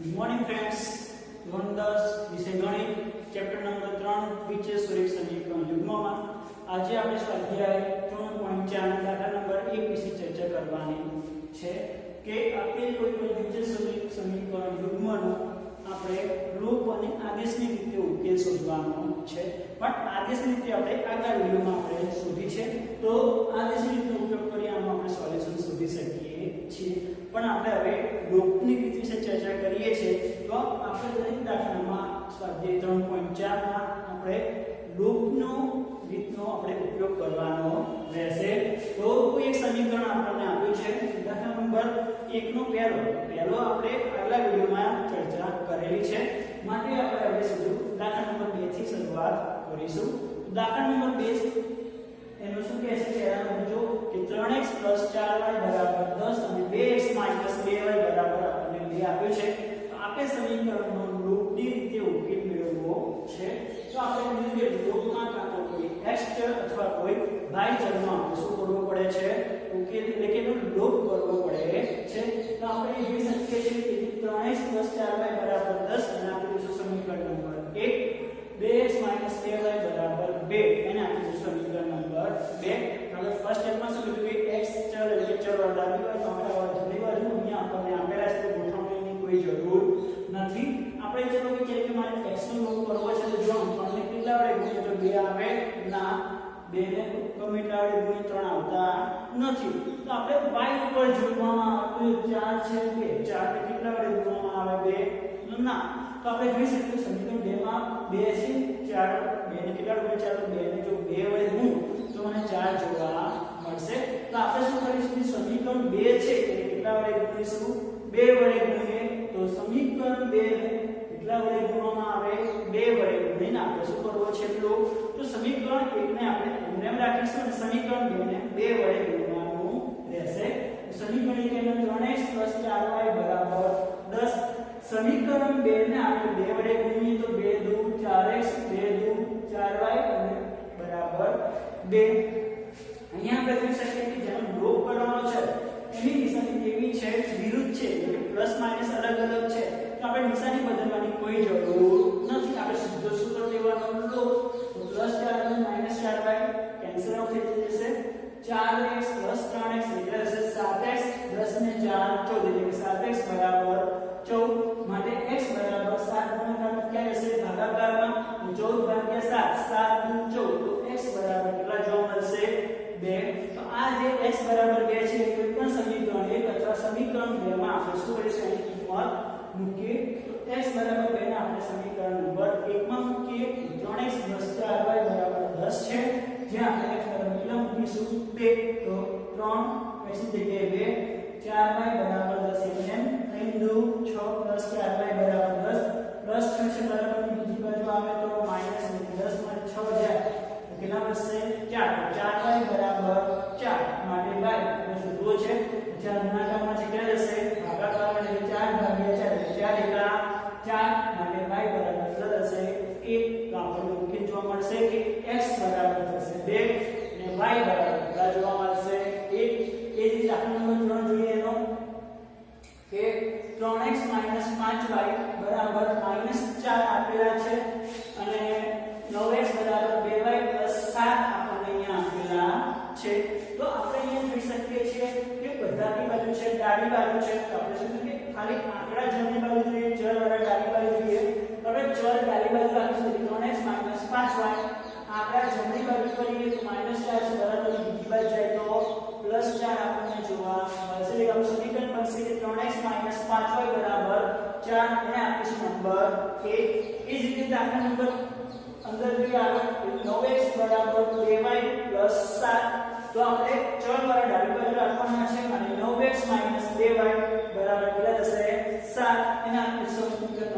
Good morning friends ધોરણ દસ વિષય ગણિત ચેપ્ટર નંબર ત્રણ વિચે સુરેખ સમીકરણ યુગ્મમાં આજે આપણે સ્વાધ્યાય ત્રણ પોઈન્ટ ચાર દાખલા નંબર એક વિશે ચર્ચા કરવાની છે કે આપેલ કોઈ પણ વિચે સમીકરણ યુગ્મનો આપણે રૂપ અને આદેશની રીતે ઉકેલ શોધવાનો છે. પણ આદેશની રીતે આપણે આગળ વિડીયોમાં આપણે શોધી છે. તો આદેશની રીતનો ઉપયોગ કરી આમાં આપણે સોલ્યુશન શોધી શકીએ. છીએ પણ આપણે હવે લોકની રીત વિશે ચર્ચા કરીએ છીએ, તો આપણે દરેક દાખલામાં સ્વાધ્યાય ત્રણ પોઈન્ટ ચારમાં આપણે લોકનો રીતનો આપણે ઉપયોગ કરવાનો રહેશે. તો કોઈ એક સમીકરણ આપણને આપ્યું છે. દાખલા નંબર એકનો પહેલો. પહેલો આપણે આગલા વિડીયોમાં ચર્ચા કરેલી છે. માટે આપણે હવે સીધું દાખલા નંબર 2 થી શરૂઆત કરીશું. દાખલા નંબર 2 એનું શું કહે છે કે નંબર સમજો કે 3x 4y 10 અને 2x 2y બરાબર આપણને બે આપ્યો છે. તો આપણે સમીકરણનો લૂપની રીતે ઉકેલ મેળવવો છે. તો આપણે કીધું કે લૂપમાં કાં તો કોઈ x ચલ અથવા કોઈ y ચલમાં આપણે શું કરવું પડે છે? ઉકેલ એટલે કે એનો લૂપ કરવો પડે છે. તો આપણે જોઈ શકીએ છીએ કે 3x 4y 10 અને આપણું સમીકરણ નંબર 1 2x 2y બરાબર 2 એને આપણે જોઈશું સમીકરણ નંબર 2 હવે ફર્સ્ટ સ્ટેપમાં શું કીધું કે x ચલ એટલે કે ચલ ડાબી બાજુ આપણે આ જમણી બાજુ અહીંયા આપણને આપેલા છે તો ગોઠવણીની કોઈ જરૂર નથી આપણે ચલો કે કે મારે x નો લોપ કરવો છે, તો જો આપણને કેટલા વડે ગુણીએ તો 2 આવે, ના 2 ને એટલા વડે ગુણી 3 આવતા નથી. તો આપણે y ઉપર જોવામાં આવે 4 છે કે 4 ને કેટલા વડે ગુણવામાં આવે? 2 ના. તો આપણે જોઈ શકીએ સમીકરણ 2 માં 2 છે 4 2 ને કેટલા વડે ચાલો 2 ને જો 2 વડે ગુણ, તો મને 4 જોવા મળશે. તો આપણે શું કરીશું સમીકરણ 2 છે, એટલે કેટલા વડે ગુણીશું 2 વડે ગુણીએ, તો સમીકરણ 2 ને કેટલા વડે ગુણવામાં આવે, બે વડે ગુણીને આપણે શું કરવો છે પેલો તો સમીકરણ એકને આપણે એમને એમ રાખીશું અને સમીકરણ 2 ને 2 વડે ગુણવાનું રહેશે. સમીકરણ 1 એનો 3x 4y 10 સમીકરણ 2 ને આપણે બે વડે ગુણીએ તો 2 દુ 4x 2 દુ 4y અને બરાબર 2 અહીંયા આપણે જોઈ શકીએ કે જેનો લોપ કરવાનો છે, એની નિશાની કેવી છે, વિરુદ્ધ છે, એટલે પ્લસ માઇનસ અલગ અલગ છે. તો આપણે નિશાની બદલવાની બરાબર 2 છે કોઈ પણ સમીકરણ 1 અથવા સમીકરણ 2 માં આપણે શું કરીશું એની કિંમત મૂકીએ. તો x બરાબર 2 ને આપણે સમીકરણ નંબર 1 માં મૂકીએ. 3x 4y બરાબર 10 છે. જ્યાં આપણે x બરાબર કેટલા મૂકીશું 2 તો 3 પછી જગ્યાએ 2 મળશે કે x બરાબર થશે. 2 અને y બરાબર 5y બરાબર, ચાર અને આપીશું નંબર. એક એ જ રીતે દાખલા નંબર અંદર જોઈએ આગળ 9x બરાબર 2y 7 તો આપણે ચલ વાળા ડાબી બાજુ રાખવાના છે અને 9x 2y બરાબર કેટલા થશે? સાત એને આપીશું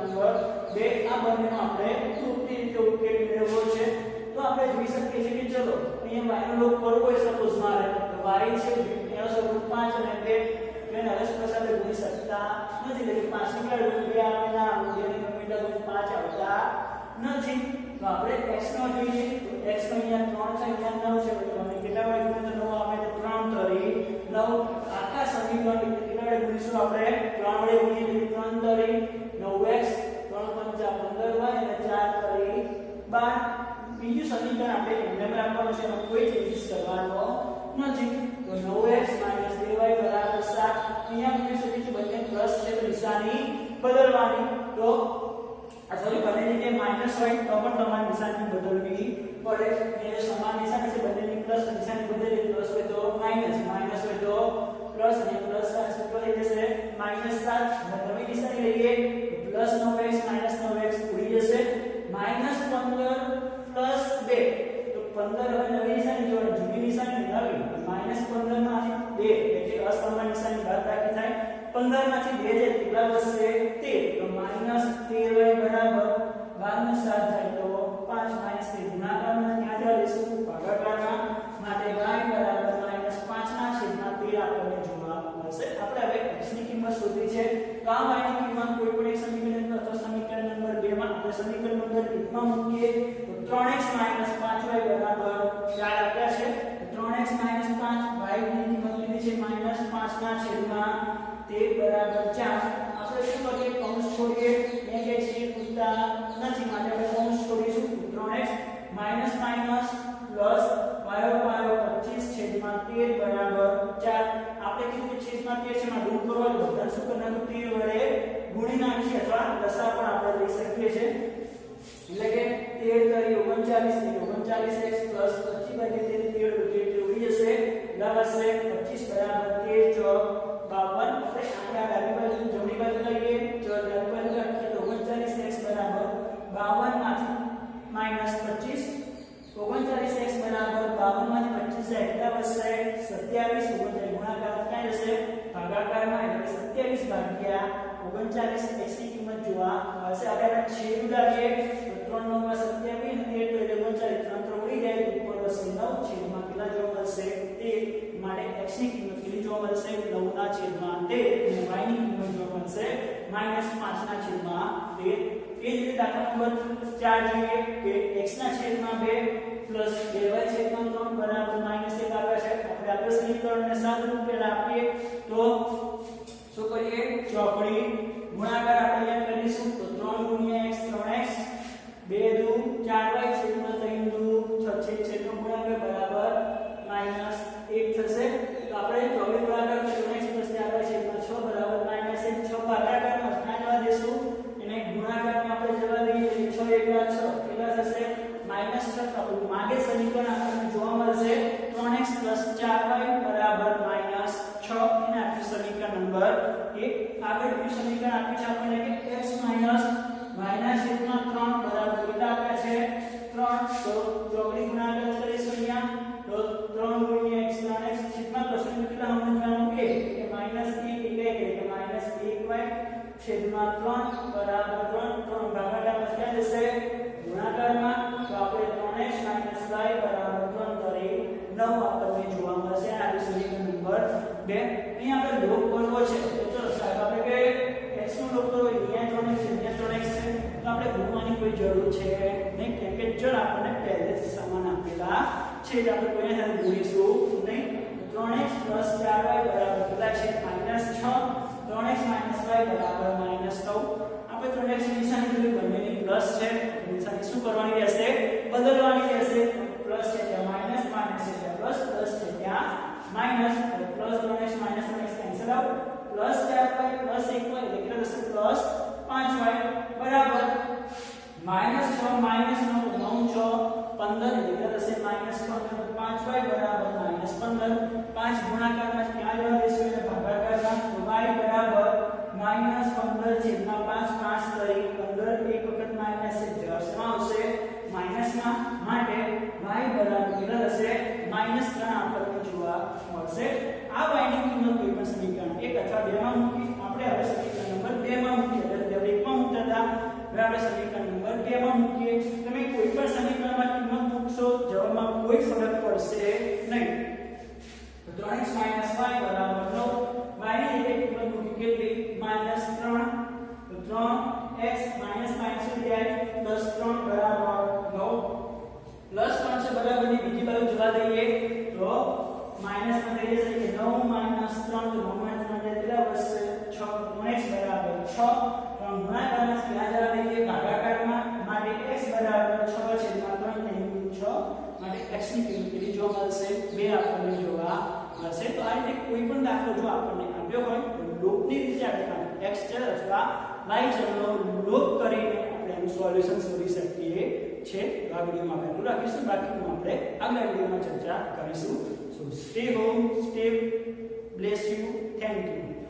નંબર બે. આ બંનેનો આપણે તૃપ્તિ રીતે ઉકેલ મેળવવો છે. તો આપણે જોઈ શકીએ છીએ કે ચલો, અહીંયા y નો લોપ કરવો હોય સપોઝ મારે y છે એનો સ્વરૂપ 5 અને 2 તેને હરસ્વ સાથે ગુણી શકતા નથી એટલે પાંચ રૂપિયા રૂપિયા આપેલા રૂપિયાની ગમેટા તો પાંચ આવતા નથી તો આપણે x નો જોઈએ તો x નો અહીંયા 3 છે અહીંયા 9 છે તો તમે કેટલા વડે ગુણો 9 આવે તો 3 તરી 9 આખા સમીકરણ એટલે કેટલા વડે ગુણીશું આપણે 3 વડે ગુણીએ તો 3 તરી 9x 3 5 15 હોય અને 4 તરી 12 બીજું સમીકરણ આપણે એમને રાખવાનું છે એમાં કોઈ ચેન્જીસ કરવાનો નથી તો 9x 3y 0 બદલવાની. તો, આ સોરી બંને જગ્યાએ માઇનસ હોય તો પણ તમારે નિશાની બદલવી. પડે એ સમાન નિશાની છે બંનેની પ્લસ નિશાની બદલી પ્લસ હોય તો માઇનસ માઇનસ હોય તો પ્લસ અને પ્લસ સાથે થઈ જશે. માઇનસ 7 નવી નિશાની લઈએ. પ્લસ 9x માઇનસ 9x દેશું ભાગાકારમાં માટે y બરાબર માઇનસ 5 ના છેદમાં 13 આપણને જોવા મળશે. આપણે હવે x ની કિંમત શોધવી છે. તો આ y ની કિંમત કોઈ પણ એક સમીકરણ અથવા સમીકરણ નંબર 2 માં આપણે સમીકરણ નંબર 1 માં મૂકીએ, તો 3x 5y બરાબર 4 આપ્યા છે. 3x 5 y ની કિંમત લીધી છે માઇનસ 5 ના છેદમાં 13 બરાબર 4 આપણે શું કરીએ? કૌંસ છોડીએ. એ કે છે પૂરતા નથી. માટે આપણે કૌંસ છોડીશું. 3x માઇનસ માઇનસ પ્લસ વાયો વાયો 25 છેદમાં 13 બરાબર 4 આપણે કીધું કે છેદમાં 13 છે, એમાં દૂર કરવા બધા શું કરવાનું 13 વડે ગુણી નાખીએ અથવા લસા પણ આપણે લઈ શકીએ છીએ. એટલે કે 13 તરી 39 ને 39x પ્લસ 52 માંથી 25 જાય કેટલા વધશે 27 39 ગુણાકાર ક્યાં જશે ભાગાકારમાં એટલે 27 ભાગ્યા 39 x ની કિંમત જોવા મળશે. આપણે આને છેદ ઉડાડીએ તો 3 9 માં 27 અને 13 તો એટલે 39 ત્રણ ત્રણ ઉડી જાય, ઉપર વધશે 9 છેદમાં કેટલા જોવા મળશે? તે માટે x ની કિંમત કેટલી જોવા મળશે? 9 ના છેદમાં 13 અને y ની કિંમત જોવા મળશે -5 ના છેદમાં 13 એ જ રીતે દાખલા નંબર 4 જોઈએ કે x ના છેદમાં 2 પ્લસ 2y છેદમાં 3 બરાબર -1 આપ્યા છે. આપણે આપણે સમીકરણને સાદું પહેલા આપીએ. તો શું કરીએ? ચોકડી ગુણાકાર આપણે યાદ કરીશું. તો 3 ગુણ્યા બીજું સમીકરણ જરૂર છે. ને કેમ કે જળ આપણને પહેલેથી સમાન આપેલા છે. એટલે આપણે કોઈને સાથે ગુણીશું નહીં. 3x 4y બરાબર કેટલા છે? -6 3x y બરાબર -9 આપણે ત્રણ એક્સ નિશાની જોઈ બંનેની પ્લસ છે. નિશાની શું કરવાની રહેશે? બદલવાની રહેશે. પ્લસ છે ત્યાં માઇનસ માઇનસ છે ત્યાં પ્લસ પ્લસ છે ત્યાં minus plus 3x minus 3x cancel out plus 4y plus 1y એટલે કેટલા થશે પ્લસ 5y બરાબર માઇનસ 6 માઇનસ 9 9 6 15 એટલે કેટલા થશે માઇનસ 15 5y બરાબર માઇનસ 15 5 ગુણાકારમાં ક્યાં જવા દેશું એટલે ભાગાકારમાં y બરાબર માઇનસ 15 છેદમાં 5 5 તરી 15 એક વખત માઇનસ છે જવાબ શેમાં આવશે માઈનસમાં માટે y બરાબર કેટલા થશે માઇનસ 3 આપણને જોવા મળશે આ y ની કિંમત કોઈ પણ સમીકરણ 1 અથવા 2 માં મૂકી આપણે હવે સમીકરણ નંબર 2 માં મૂકીએ એટલે 1 માં મૂકતા હતા હવે આપણે સમીકરણ નંબર 2 માં મૂકીએ. તમે કોઈ પણ સમીકરણમાં કિંમત મૂકશો, જવાબમાં કોઈ ફરક પડશે નહીં. તો 3x y બરાબર 9 y ની જગ્યાએ કિંમત મૂકી કેટલી? માઇનસ 3 તો 3x માઇનસ માઇનસ શું થાય? પ્લસ 3 બરાબર 9 પ્લસ 3 છે બરાબરની બીજી બાજુ જોવા દઈએ તો માઇનસમાં થઈ જશે કે 9 માઇનસ 3 તો 9 3 એટલે કેટલા વધશે? 6 3x બરાબર 6 ક્યાં જવા દઈએ ભાગાકારમાં માટે x બરાબર 6 છે માટે x ની કિંમત કેટલી જોવા મળશે? 2 આપણને જોવા મળશે. તો આ રીતે કોઈ પણ દાખલો જો આપણને આપ્યો હોય, તો લોપની રીતે આપણે x ચલ અથવા y ચલનો લોપ કરીને આપણે એનું સોલ્યુશન શોધી શકીએ છે તો આ વિડીયોમાં આપણે રાખીશું. બાકીનું આપણે આગલા વિડીયોમાં ચર્ચા કરીશું. So stay home stay bless you thank you